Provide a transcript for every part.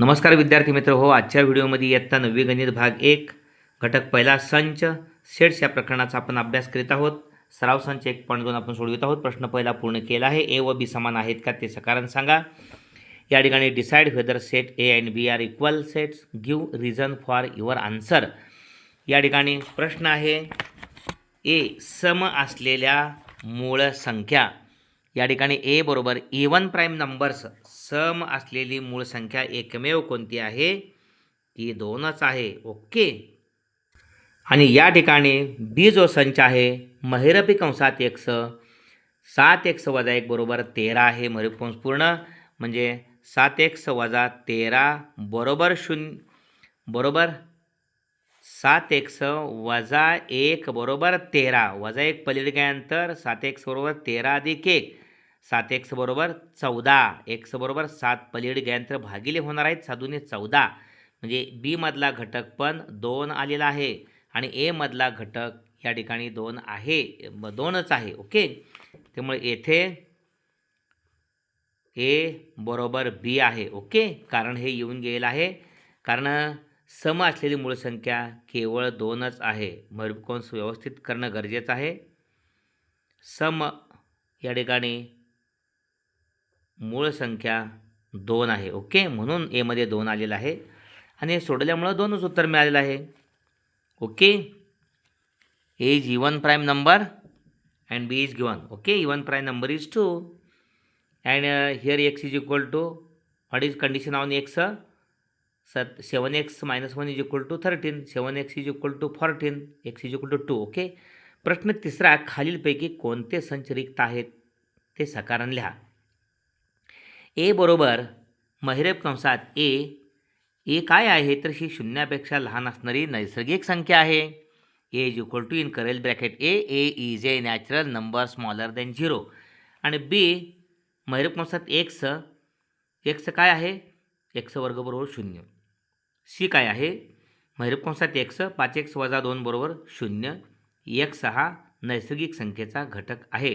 नमस्कार विद्यार्थी मित्र हो आजच्या व्हिडिओमध्ये इयत्ता नववी गणित भाग एक घटक पहिला संच सेट्स या प्रकरणाचा आपण अभ्यास करीत आहोत. सराव संच एक पॉईंट दोन आपण सोडवित आहोत. प्रश्न पहिला पूर्ण केला आहे. ए व बी समान आहेत का ते सकारण सांगा. या ठिकाणी decide whether set A and B are equal sets give reason for your answer या ठिकाणी प्रश्न आहे ए सम असलेल्या मूळ संख्या या ठिकाणी ए बरोबर इवन प्राईम नंबर्स सम असलेली मूळ संख्या एकमेव कोणती आहे? ती दोनच आहे. ओके? आणि या ठिकाणी बी जो संच आहे महिरपी कंसात एक्स सात एक्स वजा एक बरोबर तेरा आहे. महिरपी कंस पूर्ण म्हणजे सात एक्स वजा तेरा बरोबर शून्य बरोबर सात एक्स वजा एक बरोबर तेरा. वजा एक पलीकडे गेल्यानंतर सात एक्स बरोबर तेरा अधिक एक. सात एक्स बरोबर चौदा. एक्स बरोबर सात पलीकडे गेल्यानंतर भागिले होणार आहेत साधूने चौदा. म्हणजे बीमधला घटक पण दोन आलेला आहे. आणि एमधला घटक या ठिकाणी दोन आहे. दोनच आहे. ओके? त्यामुळे येथे ए बरोबर बी आहे. ओके? कारण हे येऊन गेलेलं आहे. कारण सम असलेली मूळ संख्या केवळ दोनच आहे. कंस व्यवस्थित करणं गरजेचं आहे. सम या ठिकाणी मूळ संख्या दोन आहे. ओके? म्हणून एमध्ये दोन आलेलं आहे. आणि हे सोडल्यामुळं दोनच उत्तर मिळालेलं आहे. Okay? A is even prime number and B is given okay? Even prime number is two and here X is equal to what is condition on X such seven X minus one is equal to thirteen seven X is equal to fourteen X is equal to two okay? प्रश्न तिसरा खालीलपैकी कोणते संच रिक्त आहेत? ते सकारण लिहा. ए बरोबर महिरेब कंसात ए ए काय आहे? तर ही शून्यापेक्षा लहान असणारी नैसर्गिक संख्या आहे. A is equal to in curly bracket A A is a natural number smaller than zero. आणि बी महिरेब कंसात एक्स एक्स काय आहे? एक्स वर्ग बरोबर शून्य. सी काय आहे? महिरेब कंसात एक्स पाच एक्स वजा दोन बरोबर शून्य एक्स हा नैसर्गिक संख्येचा घटक आहे.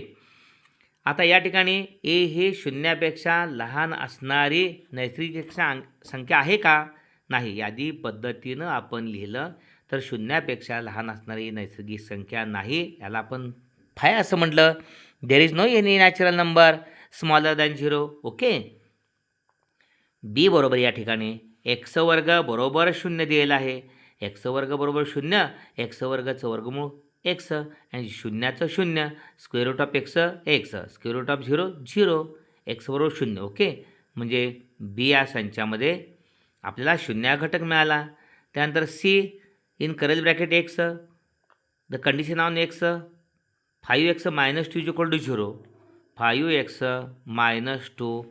आता या ठिकाणी ए हे शून्यापेक्षा लहान असणारी नैसर्गिक संख्या आहे का? नाही. यादी पद्धतीनं आपण लिहिलं तर शून्यापेक्षा लहान असणारी नैसर्गिक संख्या नाही. याला आपण फाय असं म्हटलं. There is no any natural number smaller than zero okay B बरोबर या ठिकाणी. एक्स वर्ग बरोबर शून्य दिलेला आहे. एक्स वर्ग बरोबर शून्य एक्स वर्गचं वर्गमूळ एक्स आणि शून्याचं शून्य square root of X X square root of zero zero X बरोबर शून्य ओके? म्हणजे बी या संचामध्ये आपल्याला शून्य घटक मिळाला. त्यानंतर C in curly bracket X the condition on X five X minus two is equal to zero five X minus two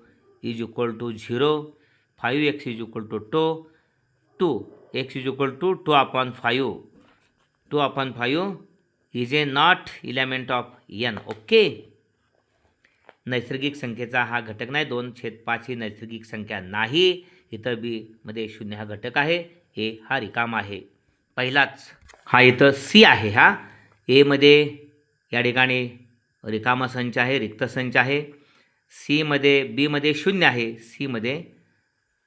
is equal to zero five X is equal to two two X is equal to two upon five two upon five is a not element of N okay? नैसर्गिक संख्येचा हा घटक नाही दोन छेद पाच ही नैसर्गिक संख्या नाही इथं बी मध्ये शून्य हा घटक आहे ए हा रिकाम आहे. पहिलाच हा इथं सी आहे हा. एमध्ये या ठिकाणी रिकामा संच आहे रिक्त संच आहे. सीमध्ये बीमध्ये शून्य आहे सीमध्ये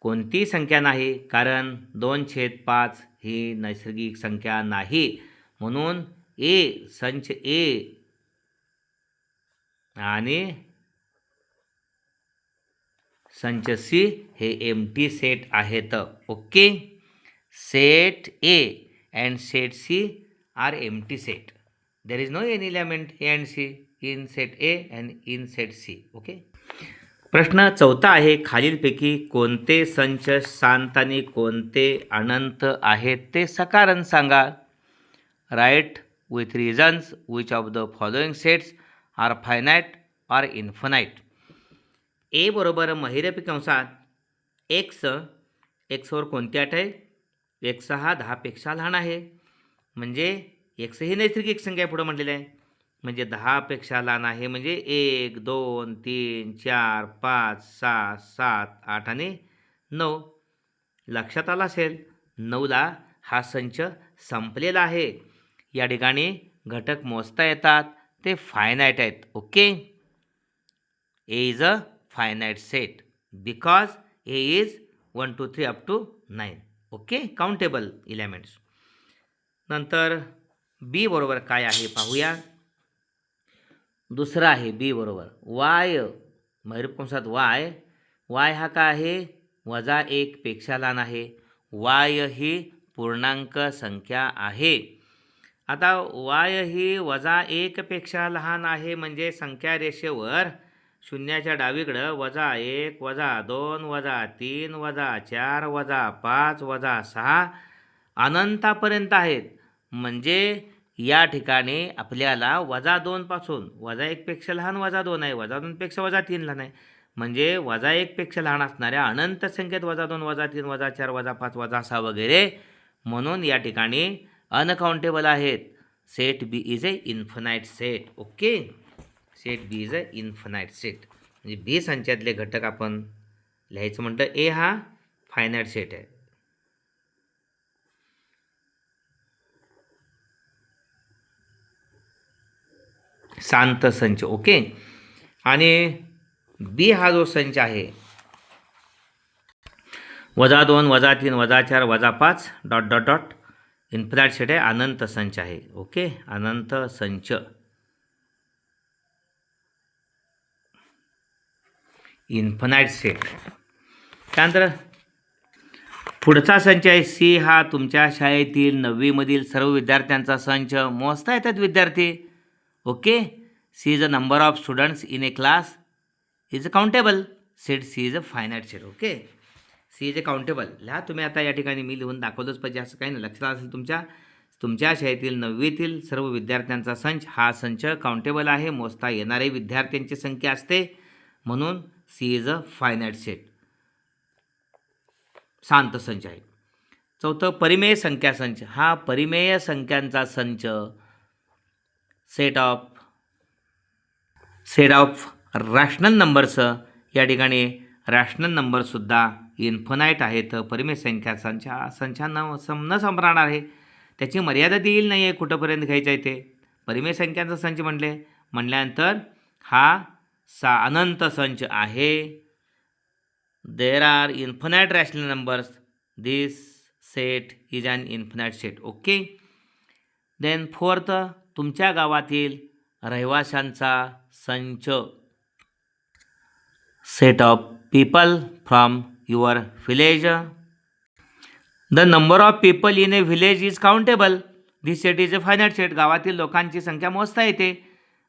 कोणतीही संख्या नाही कारण दोन छेद पाच ही नैसर्गिक संख्या नाही. म्हणून ए संच ए आणि संच सी हे एम टी सेट आहेत. Okay? Set A and set C are empty set there is no an element A and C in set A and in set C okay प्रश्न चौथा आहे खालीलपैकी कोणते संच शांत आणि कोणते अनंत आहेत ते सकारण सांगा. Write with reasons which of the following sets are finite or infinite A बरोबर महिरपी कंसात एक्स एक्सवर कोणती अट आहे? एक्स हा दहापेक्षा लहान आहे. म्हणजे एक्स ही नैसर्गिक संख्या पुढं म्हटलेली आहे. म्हणजे दहापेक्षा लहान आहे म्हणजे एक दोन तीन चार पाच सहा सात आठ आणि नऊ. लक्षात आला असेल? नऊला हा संच संपलेला आहे. या ठिकाणी घटक मोजता येतात. ते फायनाईट आहेत okay? A is a finite set because A is one two three up to nine okay? Countable elements नंतर बी बरोबर काय आहे पाहूया. दुसरं आहे बी बरोबर. Y मैरपुंसात Y. वाय हा काय आहे? वजा एकपेक्षा लहान आहे. वाय ही पूर्णांक संख्या आहे. आता वाय ही वजा एकपेक्षा लहान आहे म्हणजे संख्या रेषेवर शून्याच्या डावीकडं वजा एक वजा दोन वजा तीन वजा चार वजा पाच वजा सहा अनंतापर्यंत आहेत. म्हणजे या ठिकाणी आपल्याला वजा दोनपासून वजा एकपेक्षा लहान वजा दोन आहे वजा दोनपेक्षा वजा तीन लहान आहे. म्हणजे वजा एकपेक्षा लहान असणाऱ्या अनंत संख्येत वजा दोन वजा तीन वजा चार वजा पाच वजा सहा वगैरे. म्हणून या ठिकाणी अनकाउंटेबल आहेत. Set B is a infinite set okay set B is a infinite set म्हणजे बी संचातले घटक आपण लिहायचं म्हणतं ए हा फायनाईट सेट आहे. शांत संच ओके? आणि बी हा जो संच आहे वजा दोन वजा तीन वजा चार वजा पाच dot dot dot infinite set आहे अनंत संच आहे ओके? अनंत संच. इन्फिनाईट सेट त्यानंतर पुढचा संच आहे सी हा तुमच्या शाळेतील नववीमधील सर्व विद्यार्थ्यांचा संच. मोजता येतात विद्यार्थी? Okay C is a number of students in a class is a countable set C is a finite set okay C is a countable लिहा तुम्ही आता या ठिकाणी मी लिहून दाखवलंच पाहिजे असं काही नाही. लक्षात असेल तुमच्या? तुमच्या शाळेतील नववीतील सर्व विद्यार्थ्यांचा संच हा संच काउंटेबल आहे. मोजता येणारे विद्यार्थ्यांची संख्या असते. म्हणून C is a finite set शांत संच आहे. चौथं परिमेय संख्या संच. हा परिमेय संख्यांचा संच set of set of rational numbers. या ठिकाणी रॅशनल नंबरसुद्धा इन्फनाईट आहेत. परिमेय संख्या संख्या संख्या न सम न संपणार आहे. त्याची मर्यादा देईल नाही आहे कुठंपर्यंत घ्यायचं आहे ते? परिमेय संख्यांचा संच म्हणले म्हणल्यानंतर हा सा अनंत संच आहे. There are infinite rational numbers this set is an infinite set okay then fourth तुमच्या गावातील रहिवाशांचा संच. Set of people from your village the number of people in a village is countable this set is a finite set गावातील लोकांची संख्या मोजता येते.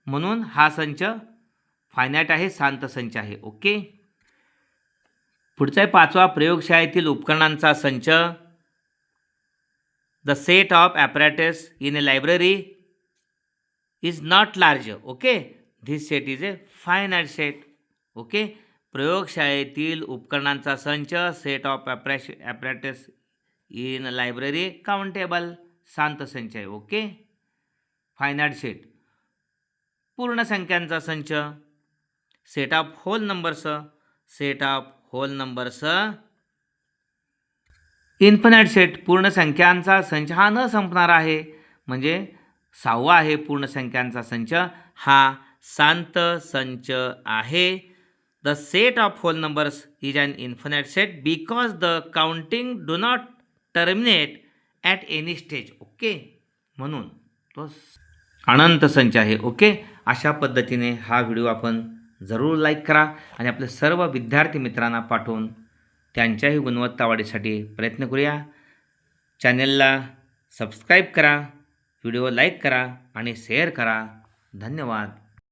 म्हणून हा संच फायनाईट आहे शांत संच आहे. ओके पुढचा आहे पाचवा प्रयोगशाळेतील उपकरणांचा संच. The set of apparatus in a library is not large okay this set is a finite set okay प्रयोगशाळेतील उपकरणांचा संच सेट ऑफ ॲप्रॅश ॲप्रॅटस इन लायब्ररी काउंटेबल शांत संच आहे ओके फायनाईट सेट पूर्ण संख्यांचा संच set of whole numbers set of whole numbers infinite set पूर्ण संख्यांचा संच हा न संपणार आहे. म्हणजे सहावा आहे पूर्ण संख्यांचा संच. हा शांत संच आहे. The set of whole numbers is an infinite set because the counting do not terminate at any stage okay म्हणून तो अनंत संच आहे. ओके अशा पद्धतीने हा व्हिडिओ आपण जरूर लाईक करा आणि आपल्या सर्व विद्यार्थी मित्रांना पाठवून त्यांच्याही गुणवत्ता वाढीसाठी प्रयत्न करूया. चॅनेलला सबस्क्राईब करा. व्हिडिओ लाईक करा आणि शेअर करा. धन्यवाद.